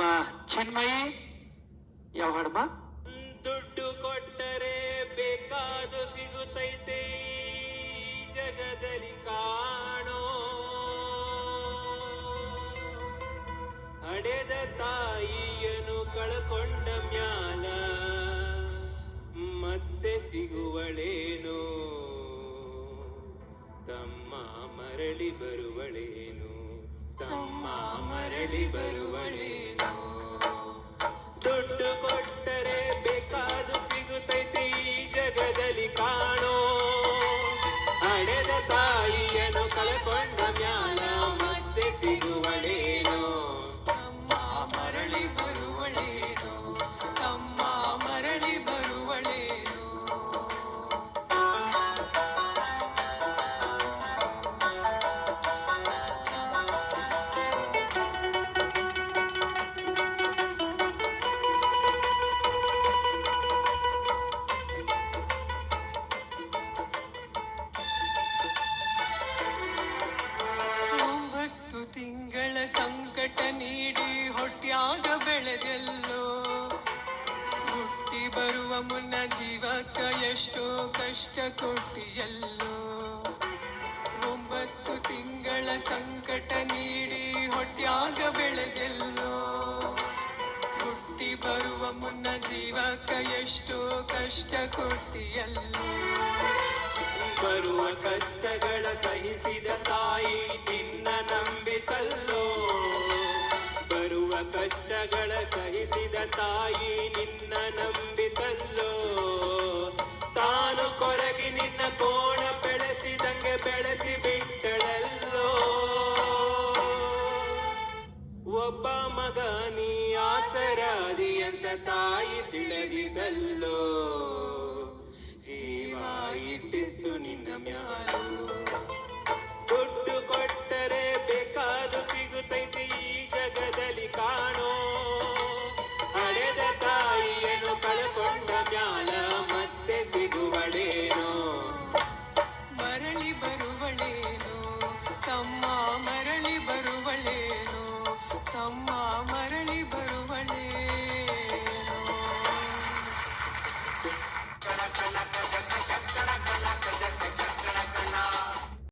ನಮ್ಮ ಚಿನ್ಮಯಿ ಯಾವ ಹಾಡಮ್ಮ ದುಡ್ಡು ಕೊಟ್ಟರೆ ಬೇಕಾದು ಸಿಗುತ್ತೈತೆ ಜಗದಲ್ಲಿ ಕಾಣೋ. ಅಡೆದ ತಾಯಿಯನ್ನು ಕಳ್ಕೊಂಡ ಮ್ಯಾಲ ಮತ್ತೆ ಸಿಗುವಳೇನು? ತಮ್ಮ ಮರಳಿ ಬರುವಳೇನು? ತಮ್ಮ ಮರಳಿ ಬರುವಳೇನು? ಕಾಣೋ. ಹಡೆದ ತಾಯಿಯನ್ನು ಬೆಳೆದೆಲ್ಲೋ ಹುಟ್ಟಿ ಬರುವ ಮುನ್ನ ಜೀವಕ್ಕ ಎಷ್ಟೋ ಕಷ್ಟ ಕೊಟ್ಟಿಯಲ್ಲೋ ಒಂಬತ್ತು ತಿಂಗಳ ಸಂಕಟ ನೀಡಿ ಹೊಟ್ಯಾಗ ಬೆಳೆದೆಲ್ಲೋ ಹುಟ್ಟಿ ಬರುವ ಮುನ್ನ ಜೀವಕ್ಕ ಎಷ್ಟೋ ಕಷ್ಟ ಕೊಟ್ಟಿಯಲ್ಲೋ ಬರುವ ಕಷ್ಟಗಳ ಸಹಿಸಿದ ಕಷ್ಟಗಳ ಸಹಿಸಿದ ತಾಯಿ ನಿನ್ನ ನಂಬಿತಲ್ಲೋ? ತಾನು ಕೊರಗಿ ನಿನ್ನ ಕೋಣ ಬೆಳೆಸಿದಂಗೆ ಬೆಳೆಸಿ ಬಿಟ್ಟಳಲ್ಲೋ? ಒಬ್ಬ ಮಗ ನೀ ಆಸರಾದಿ ಅಂತ ತಾಯಿ ತಿಳಿದಿದಲ್ಲೋ